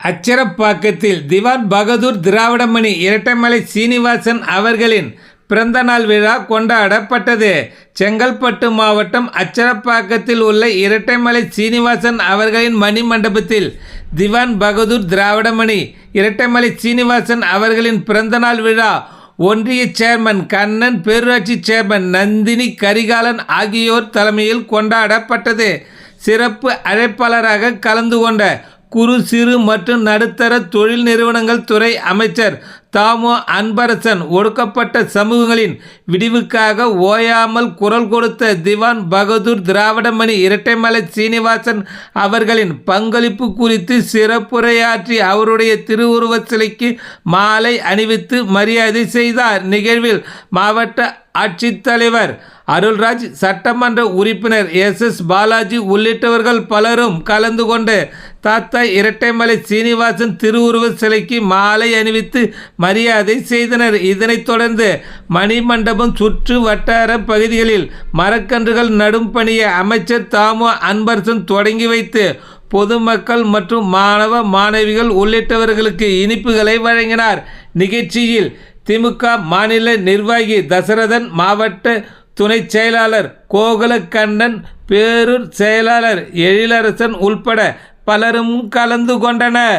அச்சரப்பாக்கத்தில் திவான் பகதூர் திராவிடமணி இரட்டைமலை சீனிவாசன் அவர்களின் பிறந்தநாள் விழா கொண்டாடப்பட்டது. செங்கல்பட்டு மாவட்டம் அச்சரப்பாக்கத்தில் உள்ள இரட்டைமலை சீனிவாசன் அவர்களின் மணி மண்டபத்தில் திவான் பகதூர் திராவிடமணி இரட்டைமலை சீனிவாசன் அவர்களின் பிறந்தநாள் விழா ஒன்றிய சேர்மன் கண்ணன் பேரூராட்சி சேர்மன் நந்தினி கரிகாலன் ஆகியோர் தலைமையில் கொண்டாடப்பட்டது. சிறப்பு அழைப்பாளராக கலந்து கொண்ட குறு சிறு மற்றும் நடுத்தர தொழில் நிறுவனங்கள் துறை அமைச்சர் தாமோ அன்பரசன் ஒடுக்கப்பட்ட சமூகங்களின் விடிவுக்காக ஓயாமல் குரல் கொடுத்த திவான் பகதூர் திராவிடமணி இரட்டைமலை சீனிவாசன் அவர்களின் பங்களிப்பு குறித்து சிறப்புரையாற்றி அவருடைய திருவுருவச் சிலைக்கு மாலை அணிவித்து மரியாதை செய்தார். நிகழ்வில் மாவட்ட ஆட்சித்தலைவர் அருள்ராஜ் சட்டமன்ற உறுப்பினர் எஸ் எஸ் பாலாஜி உள்ளிட்டவர்கள் பலரும் கலந்து கொண்டு தாத்தா இரட்டைமலை சீனிவாசன் திருவுருவச் சிலைக்கு மாலை அணிவித்து மரியாதை செய்தனர். இதனைத் தொடர்ந்து மணிமண்டபம் சுற்று வட்டார பகுதிகளில் மரக்கன்றுகள் நடும் பணியை அமைச்சர் தாமு அன்பரசன் தொடங்கி வைத்து பொதுமக்கள் மற்றும் மாணவ மாணவிகள் உள்ளிட்டவர்களுக்கு இனிப்புகளை வழங்கினார். நிகழ்ச்சியில் திமுக மாநில நிர்வாகி தசரதன் மாவட்ட துணை செயலாளர் கோகுலக்கண்ணன் பேரூர் செயலாளர் எழிலரசன் உள்பட பலரும் கலந்து கொண்டனர்.